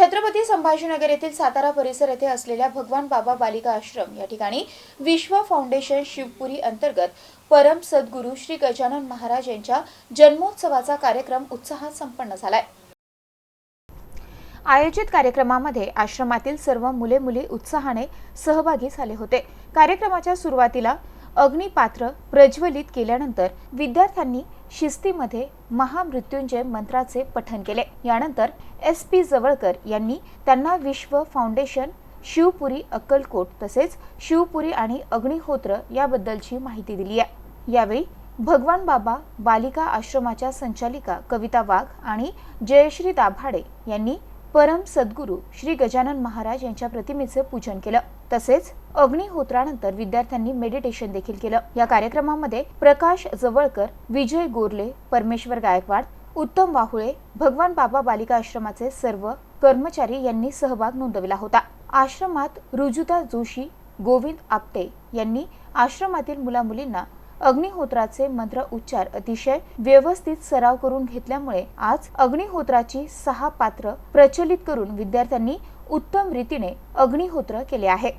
छत्रपती संभाजीनगर येथील सातारा परिसर येथे असलेल्या भगवान बाबा बालिका आश्रम या ठिकाणी विश्व फाउंडेशन शिवपुरी अंतर्गत परम सद्गुरू श्री गजानन महाराज यांच्या जन्मोत्सवाचा कार्यक्रम उत्साहात संपन्न झालाय. आयोजित कार्यक्रमामध्ये आश्रमातील सर्व मुले मुली उत्साहाने सहभागी झाले होते. कार्यक्रमाच्या सुरुवातीला अग्निपात्र प्रज्वलित केल्यानंतर विद्यार्थ्यांनी शिस्तीमध्ये महामृत्युंजय मंत्राचे पठन केले. यानंतर एस पी जवळकर यांनी त्यांना विश्व फाउंडेशन शिवपुरी अक्कलकोट तसेच शिवपुरी आणि अग्निहोत्र याबद्दलची माहिती दिली आहे. यावेळी भगवान बाबा बालिका आश्रमाच्या संचालिका कविता वाघ आणि जयश्री दाभाडे यांनी परम सद्गुरू श्री गजानन महाराज यांच्या प्रतिमेचं पूजन केलं. तसेच अग्निहोत्रानंतर विद्यार्थ्यांनी मेडिटेशन देखील केलं. या कार्यक्रमामध्ये प्रकाश जवळकर विजय गोरले परमेश्वर गायकवाड उत्तम वाहुळे भगवान बाबा बालिका आश्रमाचे सर्व कर्मचारी यांनी सहभाग नोंदविला होता. आश्रमात रुजुता जोशी गोविंद आपटे यांनी आश्रमातील मुलामुलींना अग्निहोत्राचे मंत्र उच्चार अतिशय व्यवस्थित सराव करून घेतल्यामुळे आज अग्निहोत्राची सहा पात्र प्रचलित करून विद्यार्थ्यांनी उत्तम रीतीने अग्निहोत्र केले आहे.